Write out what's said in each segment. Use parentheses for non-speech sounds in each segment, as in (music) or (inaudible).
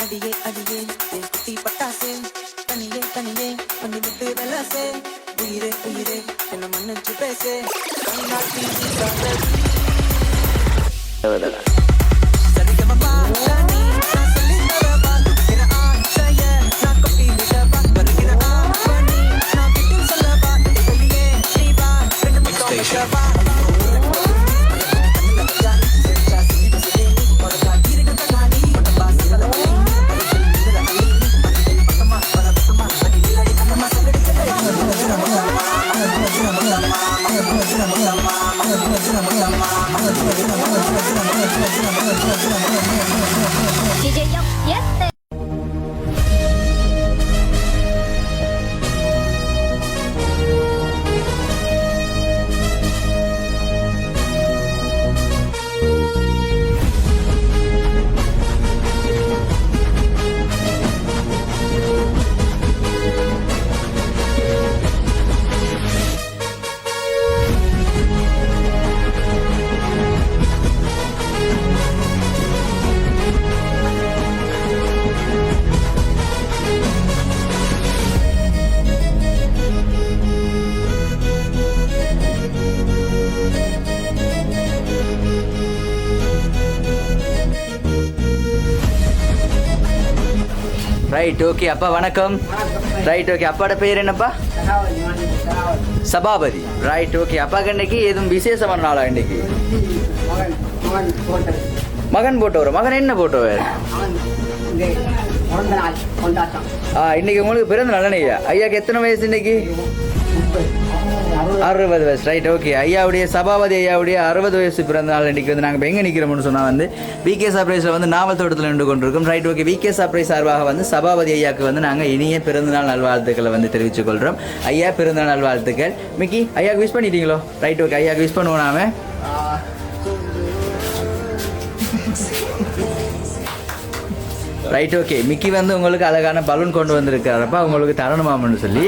அடியே அடியே என் குட்டி பட்டாசே தனியே தனியே பண்ணி விட்டு வெலாசே உயிரே உயிரே என்ன மன்னிச்சு பேசே கண்ணாட்டி Saregamapa DJ Yok, yes. Right okay அப்பா வணக்கம். ரைட் ஓகே அப்பாட பேர் என்னப்பா? சபாபதி. ரைட் ஓகே அப்பாக்கு இன்னைக்கு எதுவும் விசேஷமான நாளா இன்னைக்கு? மகன் போட்டவர்? மகன் என்ன போட்டவர்? ஆ இன்னைக்கு உங்களுக்கு பிறந்த ஐயா ஐயாக்கு எத்தனை வயசு இன்னைக்கு? அறுபது வயசு. ரைட் ஓகே ஐயாவுடைய சபாபதி ஐயாவுடைய அறுபது வயசு பிறந்த நாள் இன்னைக்கு வந்து நாங்கள் எங்கே நிற்கிறோம்னு சொன்னால் வந்து விகே சர்ப்ரைஸில் வந்து நாவல் தோட்டத்தில் நின்று கொண்டிருக்கோம். ரைட் ஓகே விகே சர்ப்ரைஸ் சார்பாக வந்து சபாபதி ஐயாவுக்கு வந்து நாங்கள் இனிய பிறந்தநாள் நல்வாழ்த்துக்களை வந்து தெரிவித்துக் கொள்கிறோம் ஐயா பிறந்தநாள் நல்வாழ்த்துக்கள் மிக்கி ஐயாவுக்கு விஷ் பண்ணிட்டீங்களோ? ரைட் ஓகே ஐயாவுக்கு விஷ் பண்ணுவோம் நாம. ரைட் ஓகே மிக்கி வந்து உங்களுக்கு அழகான பலூன் கொண்டு வந்திருக்காரப்பா உங்களுக்கு தரணுமாமன்னு சொல்லி.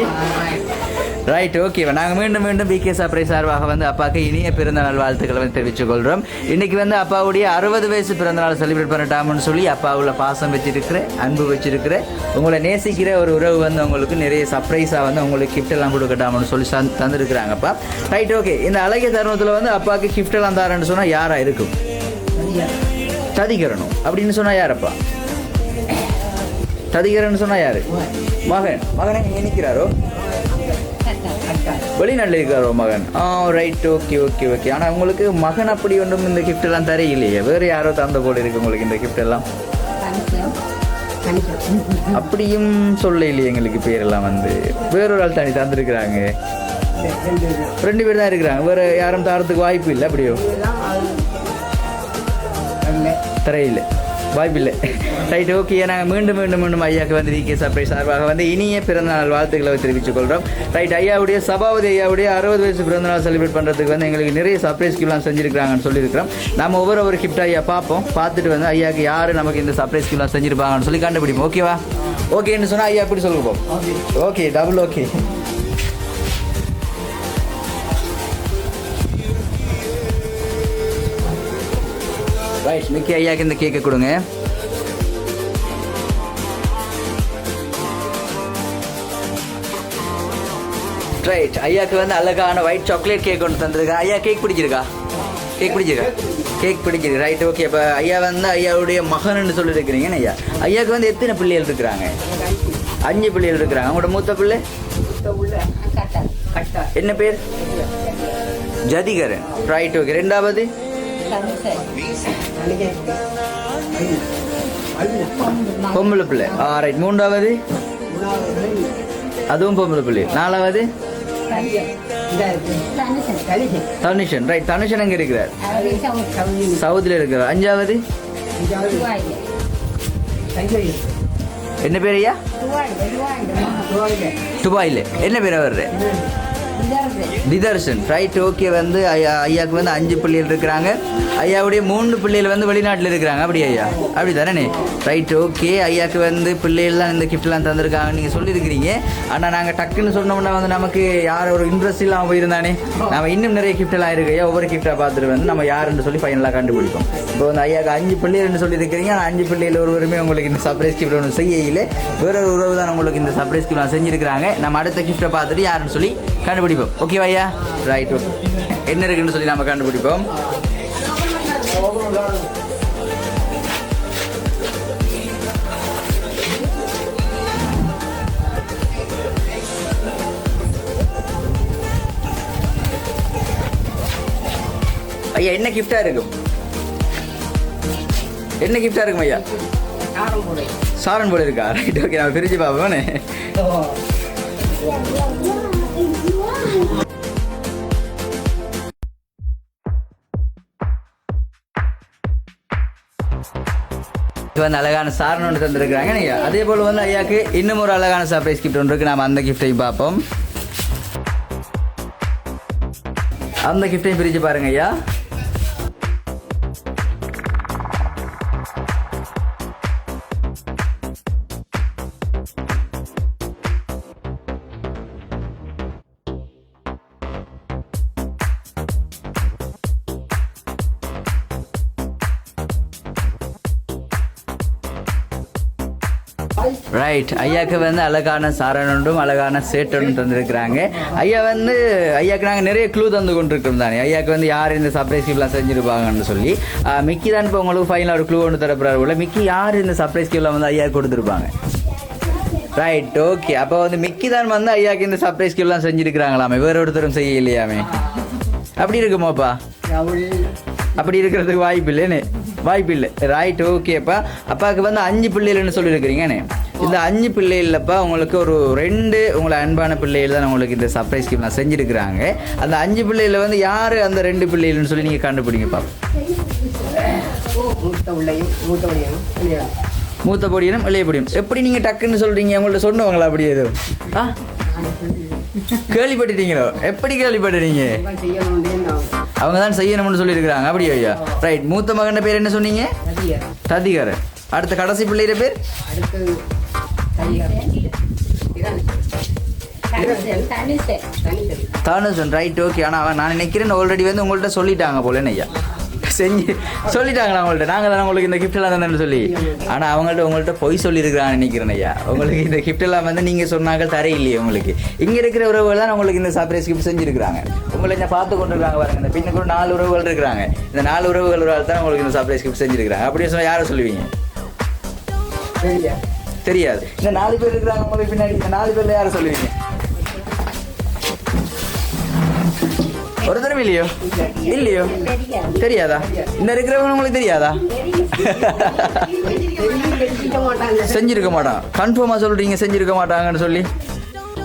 ரைட் ஓகே நாங்கள் மீண்டும் மீண்டும் பிகே சர்ப்ரைஸ் சார்பாக வந்து அப்பாவுக்கு இனிய பிறந்த நாள் வாழ்த்துக்களை வந்து தெரிவித்துக் கொள்கிறோம் இன்னைக்கு வந்து அப்பாவுடைய அறுபது வயசு பிறந்த நாள் செலிப்ரேட் பண்ணட்டாமன்னு சொல்லி அப்பாவுல பாசம் வச்சிருக்கிறேன் அன்பு வச்சிருக்கிறேன் உங்களை நேசிக்கிற ஒரு உறவு வந்து உங்களுக்கு நிறைய சர்ப்ரைஸாக வந்து உங்களுக்கு கிஃப்ட் எல்லாம் கொடுக்கட்டாமன்னு சொல்லி தந்து- தந்திருக்கிறாங்கப்பா. ரைட் ஓகே இந்த அழகிய தருணத்தில் வந்து அப்பாவுக்கு கிஃப்ட் எல்லாம் தரேன்னு சொன்னால் யாராக இருக்கும்? ததிகரணும் அப்படின்னு சொன்னால் யாரப்பா? ததிகரன் சொன்னால் யார்? மகன். மகனை நினைக்கிறாரோ நிற்கிறாரோ வெளிநாட்டில் இருக்காரோ மகன். ஆ ரைட் ஓகே ஓகே ஓகே ஆனால் உங்களுக்கு மகன் அப்படி ஒன்றும் இந்த gift எல்லாம் தர இல்லையே வேறு யாரோ தந்த போல இருக்கு உங்களுக்கு இந்த gift எல்லாம்? அப்படியும் சொல்ல இல்லையே எங்களுக்கு பேரெல்லாம் வந்து. வேறொரு ஆள் தனி தந்துருக்குறாங்க. ரெண்டு பேர் தான் இருக்கிறாங்க. வேற யாரும் தரத்துக்கு வாய்ப்பு இல்லை அப்படியோ? தரையில் வாய்ப்பில்லை. ரைட் ஓகே நாங்கள் மீண்டும் மீண்டும் மீண்டும் ஐயாவுக்கு வந்து விகே சப்ரை சார்பாக வந்து இனிய பிறந்தநாள் வாழ்த்துக்களை தெரிவித்துக் கொள்கிறோம். ரைட் ஐயாவுடைய சபாவதி ஐயாவுடைய அறுபது வயசு பிறந்தநாள் செலிப்ரேட் பண்ணுறதுக்கு வந்து எங்களுக்கு நிறைய சர்ப்ரைஸ் கிஃப்ட்லாம் செஞ்சுருக்காங்கன்னு சொல்லியிருக்கிறோம். நம்ம ஒவ்வொரு ஒரு கிஃப்ட் ஐயா பார்ப்போம். பார்த்துட்டு வந்து ஐயாவுக்கு யார் நமக்கு இந்த சர்ப்ரைஸ் கிஃப்ட்லாம் செஞ்சுருப்பாங்கன்னு சொல்லி கண்டுபிடிப்போம். ஓகேவா ஓகேன்னு சொன்னால் ஐயா எப்படி சொல்லுவோம்? Okay double okay right Mickey ஐயாக்கு இந்த கேக்கை கொடுங்க. ரைட் ஐயாக்கு வந்து அழகான ஒயிட் சாக்லேட் கேக் ஒன்று தந்திருக்கா? ஐயா கேக் பிடிச்சிருக்கா? கேக் பிடிச்சிருக்கா? கேக் பிடிச்சிருக்கு. ரைட் ஓகே இப்போ ஐயா வந்து ஐயாவுடைய மகன்னு சொல்லியிருக்கிறீங்கன்னு ஐயா ஐயாவுக்கு வந்து எத்தனை பிள்ளைகள் இருக்கிறாங்க? அஞ்சு பிள்ளைகள் இருக்கிறாங்க. அவங்களோட மூத்த பிள்ளை? என்ன பேர்? ஜதிகரன் ரைட் ஓகே ரெண்டாவது? பொம்பளை பிள்ளை. ஆ ரைட் மூன்றாவது? அதுவும் பொம்பளை பிள்ளை. நாலாவது? தனுஷன். ரைட் தனுஷன் எங்க இருக்கிறார்? சவுதியில் இருக்கிறார். அஞ்சாவது? என்ன பேர் ஐயா? துபாயில். என்ன பேர் அவர்? திதர்ஷன் ரைட் ஓகே வந்து ஐயா ஐயாவுக்கு வந்து அஞ்சு பிள்ளைகள் இருக்கிறாங்க. ஐயாவுடைய மூணு பிள்ளைகள் வந்து வெளிநாட்டில் இருக்கிறாங்க. அப்படி ஐயா. அப்படி தானே ரைட் ஓகே ஐயாவுக்கு வந்து பிள்ளைகள்லாம் இந்த கிஃப்ட்லாம் தந்திருக்காங்க நீங்கள் சொல்லியிருக்கிறீங்க. ஆனால் நாங்கள் டக்குன்னு சொன்னோம்னா வந்து நமக்கு யார் ஒரு இன்ட்ரெஸ்ட் இல்லாமல் போயிருந்தானே? நம்ம இன்னும் நிறைய கிஃப்டெல்லாம் இருக்கு. ஐயா ஒவ்வொரு கிஃப்டாக பார்த்துட்டு வந்து நம்ம யாருன்னு சொல்லி ஃபைனலாக கண்டுபிடிப்போம். இப்போ வந்து ஐயாவுக்கு அஞ்சு பிள்ளைகள்னு சொல்லியிருக்கிறீங்க. ஆனால் அஞ்சு பிள்ளைகள் ஒருவருமே உங்களுக்கு இந்த சர்ப்ரைஸ் கிஃப்ட் ஒன்று செய்யல வேற ஒரு உறவு தான் உங்களுக்கு இந்த சர்ப்ரைஸ் கிஃப்ட் செஞ்சிருக்கிறாங்க. நம்ம அடுத்த கிஃப்ட்டை பார்த்துட்டு யாருன்னு சொல்லி கண்டுபிடிப்போம். ஓகேவா ஐயா ரைட் ஓகே என்ன இருக்குன்னு சொல்லி நம்ம கண்டுபிடிப்போம். ஐயா என்ன கிஃப்டா இருக்கும்? என்ன கிஃப்டா இருக்கும் ஐயா சாரன் போல இருக்கா? ரைட் ஓகே நம்ம பிரிச்சு பார்ப்போம் வந்து அழகான சாரன் ஒன்று தந்திருக்கிறாங்க. நீங்கள் அதே போல் வந்து ஐயாக்கு இன்னும் ஒரு அழகான சர்ப்ரைஸ் கிஃப்ட் ஒன்று இருக்கு. நாம அந்த கிஃப்டையும் பார்ப்போம். அந்த கிஃப்டையும் பிரிச்சு பாருங்க ஐயா. ரைட் ஐயாக்கு வந்து அழகான சாரணொன்றும் அழகான சேட்டொன்றும் தந்திருக்கிறாங்க. ஐயா வந்து ஐயாக்கு நாங்கள் நிறைய க்ளூ தந்து கொண்டிருக்கிறோம் தானே. ஐயாக்கு வந்து யார் இந்த சர்ப்ரைஸ் கிஃப்ட்லாம் செஞ்சுருப்பாங்கன்னு சொல்லி. மிக்கி தான் இப்போ உங்களுக்கு ஃபைனலாக ஒரு க்ளூ ஒன்று தரப்படுறாரு போல. மிக்கி யார் இந்த சர்ப்ரைஸ் கிஃப்ட்லாம் வந்து ஐயா கொடுத்துருப்பாங்க? ரைட் ஓகே அப்போ வந்து மிக்கி தான் வந்து ஐயாக்கு இந்த சர்ப்ரைஸ் கிஃப்ட்லாம் செஞ்சுருக்கிறாங்களாமே. வேற ஒருத்தரும் செய்ய இல்லையாமே அப்படி இருக்குமாப்பா? அப்படி இருக்கிறதுக்கு வாய்ப்பு இல்லைன்னு வாய்ப்பு இல்லை ரைட் ஓகேப்பா அப்பாவுக்கு வந்து அஞ்சு பிள்ளைகள்னு சொல்லியிருக்கிறீங்கண்ணே இந்த அஞ்சு பிள்ளைகளப்பா உங்களுக்கு ஒரு ரெண்டு உங்களை அன்பான பிள்ளைகள் தான் உங்களுக்கு இந்த சர்ப்ரைஸ் ஸ்கீம் நான் செஞ்சுருக்கிறாங்க. அந்த அஞ்சு பிள்ளைகள வந்து யார் அந்த ரெண்டு பிள்ளைகள்னு சொல்லி நீங்கள் கண்டுபிடிங்கப்பா மூத்த உள்ளையும் மூத்த பொடியனும் இளைய பொடியும். எப்படி நீங்கள் டக்குன்னு சொல்கிறீங்க உங்கள்ட்ட சொன்னவங்களா அப்படி எதுவும் ஆ? கேள்விப்பட்டுட்டீங்களோ? எப்படி கேள்விப்பட்டுறீங்க? அவங்க தான் செய்யணும்னு சொல்லியிருக்கிறாங்க. அப்படியா ஐயா? ரைட் மூத்த மகன் பேர் என்ன சொன்னீங்க? ததிகரன் அடுத்த கடைசி பிள்ளையிற பேர்? அடுத்து தானுசன் ரைட் ஓகே ஆனால் அவன் நான் நினைக்கிறேன் ஆல்ரெடி வந்து உங்கள்கிட்ட சொல்லிட்டாங்க போல ஐயா? செஞ்சு சொல்லிட்டாங்களா உங்கள்கிட்ட நாங்கள் தான் உங்களுக்கு இந்த கிஃப்ட் எல்லாம் தந்தேன்னு சொல்லி. ஆனால் அவங்கள்ட்ட உங்கள்கிட்ட பொய் சொல்லியிருக்கிறான்னு நினைக்கிறேன் ஐயா. உங்களுக்கு இந்த கிஃப்ட் எல்லாம் வந்து நீங்கள் சொன்னாங்க தர உங்களுக்கு. இங்கே இருக்கிற உறவுகள் தான் உங்களுக்கு இந்த சர்ப்ரைஸ் கிஃப்ட் செஞ்சுருக்கிறாங்க. உங்களை இந்த பார்த்து கொண்டு இருக்காங்க பாருங்க இந்த பின்னுக்கு நாலு உறவுகள் இருக்கிறாங்க. இந்த நாலு உறவுகள் தான் உங்களுக்கு இந்த சர்ப்ரைஸ் கிஃப்ட் செஞ்சுருக்கிறாங்க. அப்படின்னு சொன்னால் யாரை சொல்லுவீங்க? சரியா. தெரியாது. இந்த நாலு பேர் இருக்கிறாங்க உங்களுக்கு பின்னாடி. இந்த நாலு பேர்ல யாரை சொல்லுவீங்க? ஒரு தடவை இல்லையோ? இல்லையோ? தெரியாதா? இந்த இருக்கிறவங்க உங்களுக்கு தெரியாதா? செஞ்சிருக்க மாட்டான் கன்ஃபார்மாக சொல்றீங்க செஞ்சிருக்க மாட்டாங்கன்னு சொல்லி.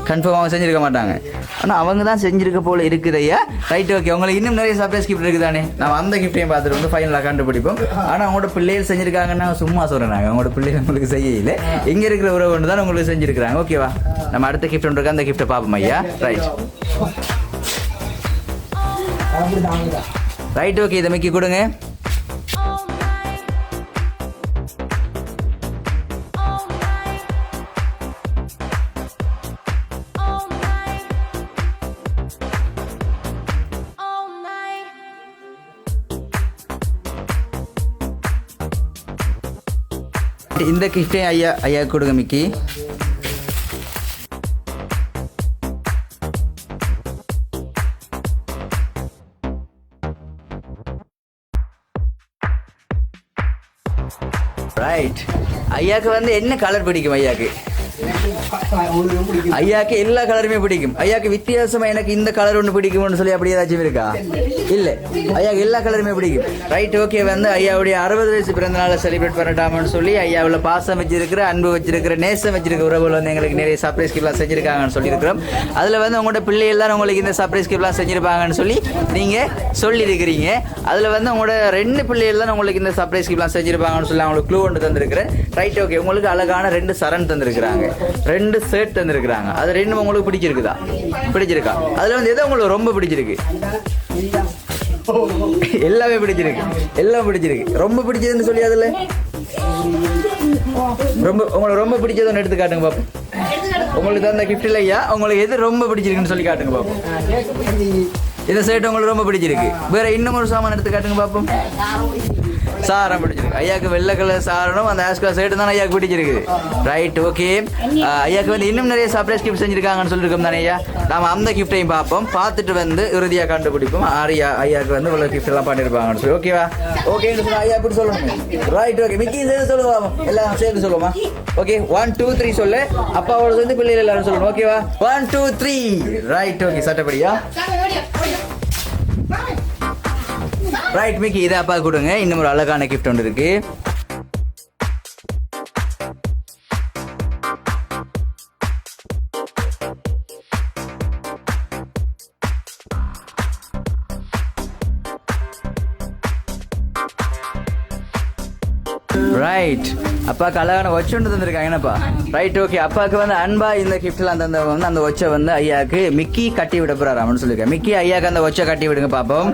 கன்ஃபார்மாக செஞ்சிருக்க மாட்டாங்க. ஆனால் அவங்க தான் செஞ்சிருக்க போல இருக்குதையா ரைட் ஓகே உங்களுக்கு இன்னும் நிறைய சர்ப்ரைஸ் கிஃப்ட் இருக்குதானே? நான் அந்த கிஃப்டையும் பார்த்துட்டு வந்து ஃபைனலாக கண்டுபிடிப்போம். ஆனால் அவங்களோட பிள்ளைகள் செஞ்சிருக்காங்கன்னா சும்மா சொல்கிறேன் நாங்கள் அவங்களோட பிள்ளைகள் உங்களுக்கு செய்யல இங்கே இருக்கிற உறவு ஒன்று தான் உங்களுக்கு செஞ்சிருக்கிறாங்க. ஓகேவா நம்ம அடுத்த கிஃப்ட் ஒன்று அந்த கிஃப்ட்டை பார்ப்போம் ஐயா. ரைட் ரைட் ஓகே இதை மிக்கி கொடுங்க. இந்த கிஃப்டே ஐயா ஐயா கொடுங்க மிக்கி. ரைட் ஐயாக்கு வந்து என்ன கலர் பிடிக்கும் ஐயாக்கு? ஐயாக்கு எல்லா கலருமே பிடிக்கும். ஐயாக்கு வித்தியாசமா எனக்கு இந்த கலர் ஒன்று பிடிக்கும்னு சொல்லி அப்படி ஏதாச்சும் இருக்கா? இல்லை. ஐயா எல்லா கலருமே பிடிக்கும். ரைட் ஓகே வந்து ஐயாவுடைய அறுபது வயசு பிறந்த நாளை செலிப்ரேட் பண்ணட்டாமன்னு சொல்லி ஐயாவில் பாசம் வச்சிருக்கிற அன்பு வச்சிருக்கிற நேசம் வச்சிருக்கிற உறவுகள் வந்து எங்களுக்கு நிறைய சர்ப்ரைஸ் கிஃப்ட்லாம் செஞ்சுருக்காங்கன்னு சொல்லியிருக்கிறோம். அதில் வந்து உங்களோட பிள்ளை எல்லாரும் உங்களுக்கு இந்த சர்ப்ரைஸ் கிஃப்ட்லாம் செஞ்சிருப்பாங்கன்னு சொல்லி நீங்கள் சொல்லியிருக்கிறீங்க. அதில் வந்து உங்களோட ரெண்டு பிள்ளைகள் தான் உங்களுக்கு இந்த சர்ப்ரைஸ் கிஃப்ட்லாம் செஞ்சுருப்பாங்கன்னு சொல்லி அவங்களுக்கு க்ளூ ஒன்று தந்திருக்கிறேன். ரைட் ஓகே உங்களுக்கு அழகான ரெண்டு சரண் தந்திருக்கிறாங்க. ரெண்டு ஷர்ட் தந்திருக்கிறாங்க. அது ரெண்டும் உங்களுக்கு பிடிச்சிருக்குதா? பிடிச்சிருக்கா? அதில் வந்து எதோ உங்களுக்கு ரொம்ப பிடிச்சிருக்கு? எல்லாமே பிடிச்சிருக்கு. எல்லாம் பிடிச்சிருக்கு. ரொம்ப பிடிச்சதுன்னு சொல்லி ரொம்ப உங்களுக்கு ரொம்ப பிடிச்சது ஒன்று எடுத்து காட்டுங்க பாப்போம். உங்களுக்கு அந்த கிஃப்ட் இல்லையா உங்களுக்கு எது ரொம்ப பிடிச்சிருக்குன்னு சொல்லி காட்டுங்க பாப்போம். இந்த ஷர்ட் உங்களுக்கு ரொம்ப பிடிச்சிருக்கு. வேற இன்னும் ஒரு சாமான் எடுத்து காட்டுங்க பாப்போம். சாரம் பிடிச்சிருக்கு. ஐயாக்கு வெள்ளை கலர் சாரனும் அந்த ஆஸ்கா சைடு தான் ஐயாக்கு பிடிச்சிருக்கு. ரைட் ஓகே ஐயாக்கு வந்து இன்னும் நிறைய சர்ப்ரைஸ் கிஃப்ட் செஞ்சிருக்காங்கன்னு சொல்லியிருக்கோம் தானே ஐயா? நாம அந்த கிஃப்டையும் பார்ப்போம். பார்த்துட்டு வந்து இறுதியாக கண்டுபிடிப்போம். ஆரியா ஐயாக்கு வந்து இவ்வளோ கிஃப்ட் எல்லாம் பண்ணியிருப்பாங்கன்னு சொல்லி. ஓகேவா ஓகேன்னு ஐயா இப்படி சொல்லணும்? ரைட் ஓகே மிக்கி சேர்ந்து சொல்லுவா எல்லாம் சேர்ந்து சொல்லுமா ஓகே ஒன் டூ த்ரீ சொல்லு. அப்பாவோட சேர்ந்து பிள்ளைகள் எல்லாரும் சொல்லணும். ஓகேவா one two three right okay சட்டப்படியா? Right Mickey இதை அப்பா கொடுங்க. இன்னும் ஒரு அழகான கிஃப்ட் ஒன்று இருக்கு. ரைட் அப்பாவுக்கு அழகான ஒச்சை ஒன்று தந்திருக்காங்க என்னப்பா? ரைட் ஓகே அப்பாவுக்கு வந்து அன்பா இந்த கிஃப்ட்லாம் தந்தவங்க வந்து அந்த ஒச்சை வந்து ஐயாக்கு மிக்கி கட்டி விட அப்படின்னு சொல்லியிருக்கேன் மிக்கி ஐயாக்கு அந்த ஒச்சை கட்டி விடுங்க பாப்போம்.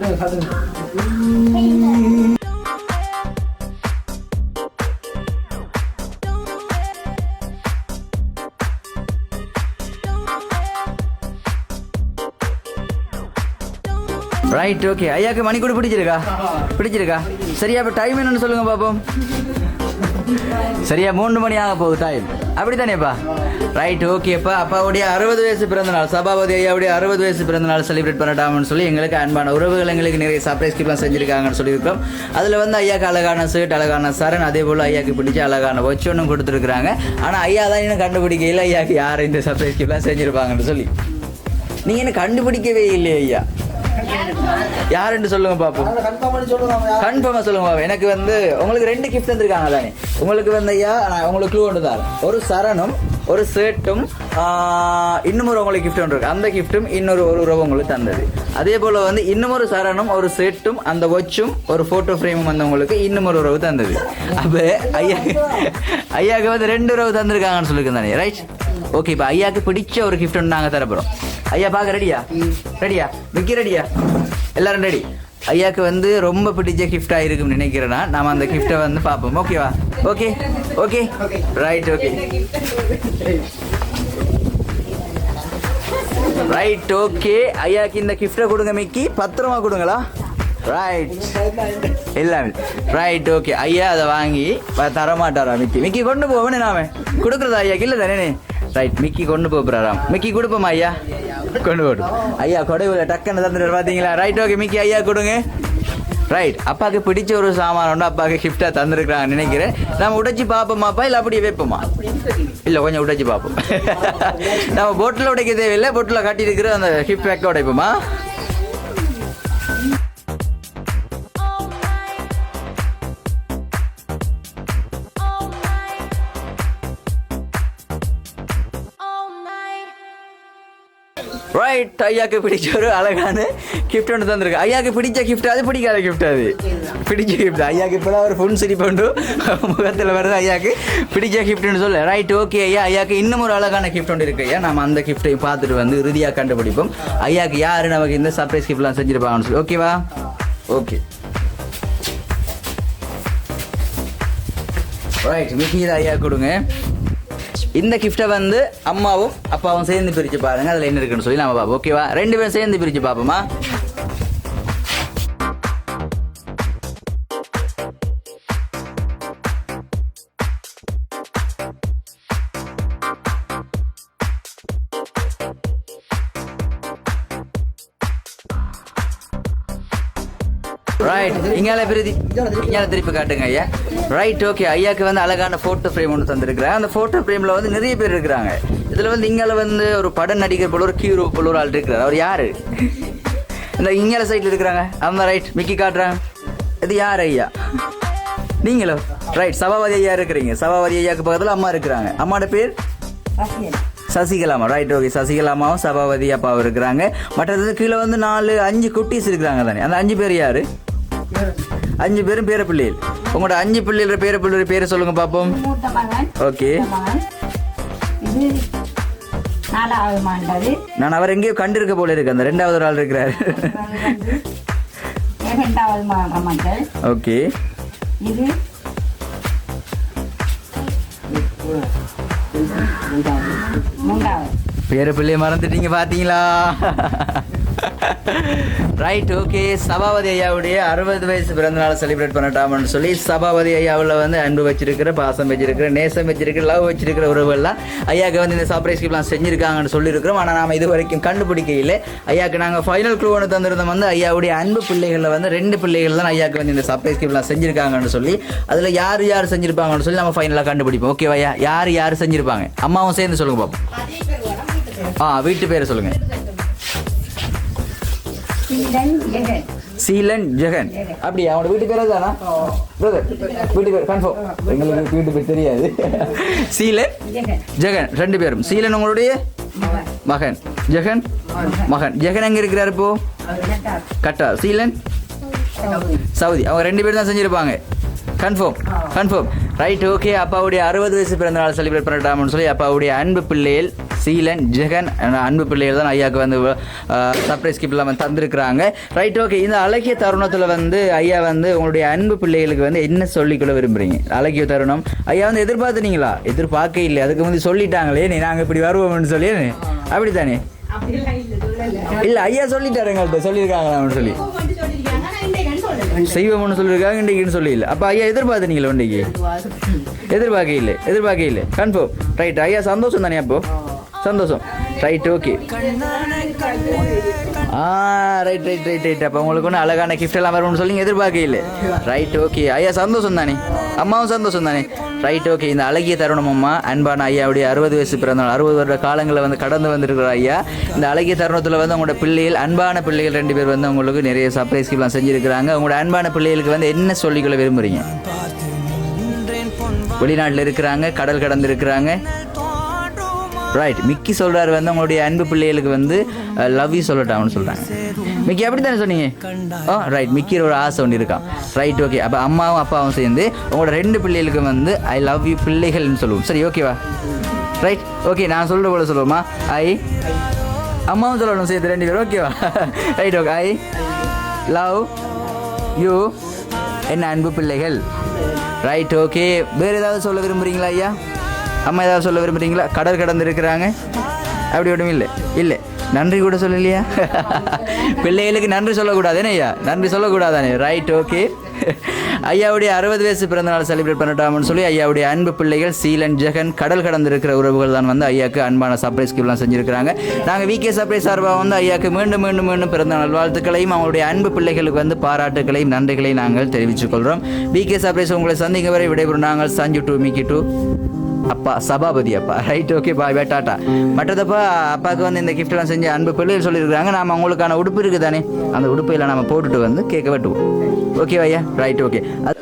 ரைட் ஓகே ஐயாக்கு மணி கூட பிடிச்சிருக்கா? பிடிச்சிருக்கா? சரியா இப்போ டைம் என்னன்னு சொல்லுங்க பாப்போம். சரியா மூணு மணி ஆக போகுது டைம் அப்படித்தானேப்பா? ரைட் ஓகேப்பா அப்பாவுடைய அறுபது வயசு பிறந்த நாள் சபாபதி ஐயாவுடைய அறுபது வயசு பிறந்த நாள் செலிப்ரேட் பண்ணட்டாம்னு சொல்லி எங்களுக்கு அன்பான உறவுகள் எங்களுக்கு நிறைய சர்ப்ரைஸ் கிப்லாம் செஞ்சுருக்காங்கன்னு சொல்லியிருக்கோம் அதில் வந்து ஐயாக்கு அழகான ஷர்ட் அழகான சரண் அதே போல் ஐயாக்கு பிடிச்ச அழகான வச்சு ஒன்றும் கொடுத்துருக்குறாங்க. ஆனால் ஐயா தான் இன்னும் கண்டுபிடிக்கல ஐயாக்கு யார் இந்த சர்ப்ரைஸ் கிப்லாம் செஞ்சுருப்பாங்கன்னு சொல்லி. நீங்கள் என்ன கண்டுபிடிக்கவே இல்லையே ஐயா? யாருன்னு சொல்லுங்க பாப்போம். கன்ஃபார்மா சொல்லுங்க பாப்போம். எனக்கு வந்து உங்களுக்கு ரெண்டு கிஃப்ட் தந்திருக்காங்க தானே? உங்களுக்கு வந்து ஐயா நான் உங்களுக்கு க்ளூ ஒன்று தான் ஒரு சரணும் ஒரு ஷர்ட்டும் இன்னும் ஒரு உங்களுக்கு கிஃப்ட் ஒன்று இருக்கு. அந்த கிஃப்ட்டும் இன்னொரு ஒரு உறவு உங்களுக்கு தந்தது. அதே போல வந்து இன்னும் ஒரு சரணும் ஒரு ஷர்ட்டும் அந்த ஒச்சும் ஒரு போட்டோ ஃப்ரேமும் வந்து உங்களுக்கு இன்னும் ஒரு உறவு தந்தது. அப்ப ஐயா ஐயாக்கு வந்து ரெண்டு உறவு தந்திருக்காங்கன்னு சொல்லிருக்கேன் தானே ரைட் ஓகே இப்போ ஐயாக்கு பிடிச்ச ஒரு கிஃப்ட் ஒன்று நாங்கள் தரப்போகிறோம் ஐயா பார்க்க ரெடியா ரெடியா விக்கி ரெடியா எல்லாரும் ரெடி ஐயாக்கு வந்து ரொம்ப பிடிச்ச கிஃப்டாக இருக்கும்னு நினைக்கிறேன்னா நாம அந்த கிஃப்ட்டை வந்து பார்ப்போம். ஓகேவா okay okay right okay right okay ஐயாக்கு இந்த கிஃப்ட்டை கொடுங்க மிக்கி. பத்திரமா கொடுங்களா? ரைட் எல்லாமே ரைட் ஓகே ஐயா அதை வாங்கி தரமாட்டாரா மிக்கி? மிக்கி கொண்டு போவனே நாம. கொடுக்குறதா ஐயாக்கு? இல்லை தானே? ரைட் மிக்கி கொண்டு போகிறாராம் மிக்கி கொடுப்போமா ஐயா? கொண்டு போடு. ஐயா கொடைவில் டக்குன்னு தந்துட்டு பார்த்தீங்களா ரைட் ஓகே மிக்கி ஐயா கொடுங்க. ரைட் அப்பாவுக்கு பிடிச்ச ஒரு சாமான் ஒன்று அப்பாவுக்கு கிஃப்டாக தந்திருக்கிறாங்க நினைக்கிறேன். நம்ம உடைச்சி பார்ப்போமாப்பா இல்லை அப்படியே வைப்போமா? இல்லை கொஞ்சம் உடைச்சி பார்ப்போம். (laughs) நம்ம பொட்டில் உடைக்க தேவையில்லை பொட்டில் கட்டியிருக்கிற அந்த கிஃப்ட் பேக்கை உடைப்போமா ரைட் ஐயாக்கு பிடிச்ச ஒரு அழகான கிஃப்ட் ஒன்று தந்திருக்கு. ஐயாக்கு பிடிச்ச கிஃப்ட் அது பிடிக்காத கிஃப்ட் அது. பிடிச்ச கிஃப்ட் ஐயாக்கு இப்போ ஒரு ஃபோன் சிரிப்பு உண்டு முகத்தில் வருது ஐயாக்கு. பிடிச்ச கிஃப்ட்னு சொல்ல. ரைட் ஓகே ஐயா. ஐயாக்கு இன்னும் ஒரு அழகான கிஃப்ட் ஒன்று இருக்கு ஐயா. நம்ம அந்த கிஃப்ட்டை பார்த்துட்டு வந்து இறுதியாக கண்டுபிடிப்போம். ஐயாக்கு யார் நமக்கு இந்த சர்ப்ரைஸ் கிஃப்ட்லாம் செஞ்சுருப்பாங்கன்னு சொல்லி. ஓகேவா ஓகே ரைட் மிக்கி ஐயா கொடுங்க. இந்த கிஃப்ட்டை வந்து அம்மாவும் அப்பாவும் சேர்ந்து பிரித்து பாருங்க. அதில் என்ன இருக்குன்னு சொல்லி நம்ம பார்ப்போம். ஓகேவா ரெண்டு பேரும் சேர்ந்து பிரித்து பார்ப்போமா? ரைட் இங்கால பிரதி இங்கால திருப்பி காட்டுங்க ஐயா. ரைட் ஓகே ஐயாக்கு வந்து அழகான போட்டோ ஃப்ரேம் ஒன்று தந்திருக்கிறேன் அந்த போட்டோ ஃப்ரேம்ல வந்து நிறைய பேர் இருக்கிறாங்க. இதுல வந்து இங்கால வந்து ஒரு பட நடிகர் போல ஒரு ஹீரோ போல ஒரு ஆள் இருக்கிறார். அவர் யாரு? இந்த இங்கால சைடுல இருக்கிறாங்க. அந்த ரைட் மிக்கி காட்டுறாங்க. இது யார் ஐயா? நீங்களோ? ரைட் சபாபதி ஐயா இருக்கிறீங்க. சபாவதி ஐயாக்கு பக்கத்தில் அம்மா இருக்கிறாங்க. அம்மாவோட பேர்? சசிகலாமா? ரைட் ஓகே சசிகலாமாவும் சபாபதி அப்பாவும் இருக்கிறாங்க. மற்றது கீழே வந்து நாலு அஞ்சு குட்டீஸ் இருக்கிறாங்க தானே? அந்த அஞ்சு பேர் யாரு? அஞ்சு பேரும் பேர பிள்ளைகள் உங்களோட அஞ்சு பிள்ளைகள பேர பிள்ளைகள் பேரை சொல்லுங்க மகன் ஓகே நான் அவர் எங்கேயோ கண்டிருக்க போல இருக்கு. அந்த ரெண்டாவது ஒரு ஆள் இருக்கிறாரு. ஓகே இது மூன்றாவது பேர பிள்ளைய மறந்துட்டீங்க பாத்தீங்களா? (laughs) ரைட் ஓகே சபாபதி ஐயாவுடைய அறுபது வயசு பிறந்த நாளை செலிப்ரேட் பண்ணட்டாமன்னு சொல்லி சபாபதி ஐயாவில் வந்து அன்பு வச்சிருக்கிற பாசம் வச்சிருக்கிற நேசம் வச்சிருக்கிற லவ் வச்சிருக்கிற உறவுகள்லாம் ஐயாக்கு வந்து இந்த சர்ப்ரைஸ் கிப்லாம் செஞ்சிருக்காங்கன்னு சொல்லியிருக்கிறோம். ஆனால் நாம இது வரைக்கும் கண்டுபிடிக்கையில் ஐயாக்கு நாங்கள் ஃபைனல் க்ளூ ஒன்று தந்திருந்தோம். வந்து ஐயாவுடைய அன்பு பிள்ளைகளில் வந்து ரெண்டு பிள்ளைகள் தான் ஐயாக்கு வந்து இந்த சர்ப்ரைஸ் கிப்லாம் செஞ்சிருக்காங்கன்னு சொல்லி அதில் யார் யார் செஞ்சிருப்பாங்கன்னு சொல்லி நம்ம ஃபைனலாக கண்டுபிடிப்போம். ஓகேவா ஐயா? யார் யார் செஞ்சிருப்பாங்க? அம்மாவும் சேர்ந்து சொல்லுங்க பாப்போம். ஆ வீட்டு பேரை சொல்லுங்க. சீலன் ஜெகன். சீலன் ஜெகன். அப்படியா? அவனோட வீட்டு பேர் தானா பிரதர் வீட்டு பேர் கன்ஃபார்ம் எங்களுக்கு வீட்டு பேர் தெரியாது. சீலன் ஜெகன். ஜெகன். ரெண்டு பேரும். சீலன் உங்களுடைய? மகன். ஜெகன்? மகன். ஜெகன் எங்க இருக்கிறாரு இப்போ? இரண்டாவது கட்டா சீலன். சவுதி. அவங்க ரெண்டு பேரும் தான் செஞ்சிருப்பாங்க. கன்ஃபார்ம் கன்ஃபார்ம் ரைட் ஓகே அப்பாவுடைய அறுபது வயசு பிறந்த நாள் செலிப்ரேட் பண்ணட்டாம்னு சொல்லி அப்பாவுடைய அன்பு பிள்ளைகள் சீலன் ஜெகன் அன்பு பிள்ளைகள் தான் ஐயாவுக்கு வந்து சர்ப்ரைஸ் கிஃப்ட்லாம் வந்து தந்திருக்கிறாங்க. ரைட் ஓகே இந்த அழகிய தருணத்தில் வந்து ஐயா வந்து உங்களுடைய அன்பு பிள்ளைகளுக்கு வந்து என்ன சொல்லிக்கொள்ள விரும்புறீங்க? அழகிய தருணம். ஐயா வந்து எதிர்பார்த்துனீங்களா? எதிர்பார்க்க இல்லை. அதுக்கு வந்து சொல்லிட்டாங்களே நீ நாங்கள் இப்படி வருவோம்னு சொல்லி அப்படித்தானே? இல்ல ஐயா சொல்லிட்டாரு எங்கள்கிட்ட சொல்லியிருக்காங்களான்னு சொல்லி. செய்வோம்னு சொல்லியிருக்காங்க இன்றைக்குன்னு சொல்லி இல்லை அப்போ ஐயா எதிர்பார்த்தீங்களா இன்றைக்கு எதிர்பார்க்க இல்லை. எதிர்பார்க்க இல்லை கன்ஃபார்ம் ரைட் ஐயா சந்தோஷம் தானே அப்போ? சந்தோஷம். ரைட் ஓகே ஆ ரைட் ரைட் ரைட் ரைட் அப்போ உங்களுக்கு ஒன்று அழகான கிஃப்ட் எல்லாம் வரும்னு சொல்லி எதிர்பார்க்க இல்லை ரைட் ஓகே ஐயா சந்தோஷம் தானே? அம்மாவும் சந்தோஷம் தானே? ரைட் ஓகே இந்த அழகிய தருணம் அம்மா அன்பான ஐயாவுடைய அறுபது வயசு பிறந்தநாள் அறுபது வருட காலங்களில் வந்து கடந்து வந்திருக்கிற ஐயா இந்த அழகிய தருணத்தில் வந்து உங்களோட பிள்ளைகள் அன்பான பிள்ளைகள் ரெண்டு பேர் வந்து உங்களுக்கு நிறைய சர்ப்ரைஸ் கிஃப்ட்லாம் செஞ்சுருக்கிறாங்க. உங்களோட அன்பான பிள்ளைகளுக்கு வந்து என்ன சொல்லிக்கொள்ள விரும்புறீங்க? வெளிநாட்டில் இருக்கிறாங்க கடல் கடந்து இருக்கிறாங்க ரைட் மிக்கி சொல்றாரு வந்து உங்களுடைய அன்பு பிள்ளைகளுக்கு வந்து லவ் யூ சொல்லட்டாம்னு சொல்றாங்க. மிக்கி அப்படி தானே சொன்னீங்க? ஓ ரைட் மிக்கிற ஒரு ஆசை ஒன்று இருக்கான் ரைட் ஓகே அப்போ அம்மாவும் அப்பாவும் சேர்ந்து உங்களோட ரெண்டு பிள்ளைகளுக்கு வந்து ஐ லவ் யூ பிள்ளைகள்னு சொல்லுவோம். சரி ஓகேவா ரைட் ஓகே நான் சொல்கிற போல சொல்லுவோமா? ஐ அம்மாவும் சொல்லணும் சேர்த்து ரெண்டு பேரும். ஓகேவா right okay I love you என்ன அன்பு பிள்ளைகள்? ரைட் ஓகே வேறு ஏதாவது சொல்ல விரும்புகிறீங்களா ஐயா? அம்மா ஏதாவது சொல்ல விரும்புகிறீங்களா கடல் கடந்து இருக்கிறாங்க அப்படி ஒன்றும் இல்லை. இல்லை. நன்றி கூட சொல்லலையா? (laughs) பிள்ளைகளுக்கு நன்றி சொல்லக்கூடாதுன்னு ஐயா? நன்றி சொல்லக்கூடாதானே? ரைட் ஓகே ஐயாவுடைய அறுபது வயசு பிறந்தநாள் செலிப்ரேட் பண்ணட்டாம்னு சொல்லி ஐயாவுடைய அன்பு பிள்ளைகள் சீலன் ஜெகன் கடல் கடந்து இருக்கிற உறவுகள் தான் வந்து ஐயாக்கு அன்பான சர்ப்ரைஸ் கிஃப்ட்லாம் செஞ்சுருக்கிறாங்க. நாங்கள் விகே சர்ப்ரைஸ் சார்பாக வந்து ஐயாக்கு மீண்டும் மீண்டும் மீண்டும் பிறந்தநாள் வாழ்த்துக்களையும் அவங்களுடைய அன்பு பிள்ளைகளுக்கு வந்து பாராட்டுகளையும் நன்றிகளையும் நாங்கள் தெரிவித்துக் கொள்கிறோம் விகே சர்ப்ரைஸ் உங்களை சந்திக்கும் வரை விடைபெறும் நாங்கள் சஞ்சு டூ மிக்கி டூ அப்பா சபாபதி அப்பா. Right okay bye bye tata. மற்றதப்பா அப்பாவுக்கு வந்து இந்த கிஃப்ட்லாம் செஞ்சு அன்பு பிள்ளைகள் சொல்லியிருக்காங்க நாம் அவங்களுக்கான உடுப்பு இருக்குது தானே அந்த உடுப்பையில் நம்ம போட்டுட்டு வந்து கேட்க வெட்டுவோம். ஓகே ஐயா? ரைட் ஓகே அது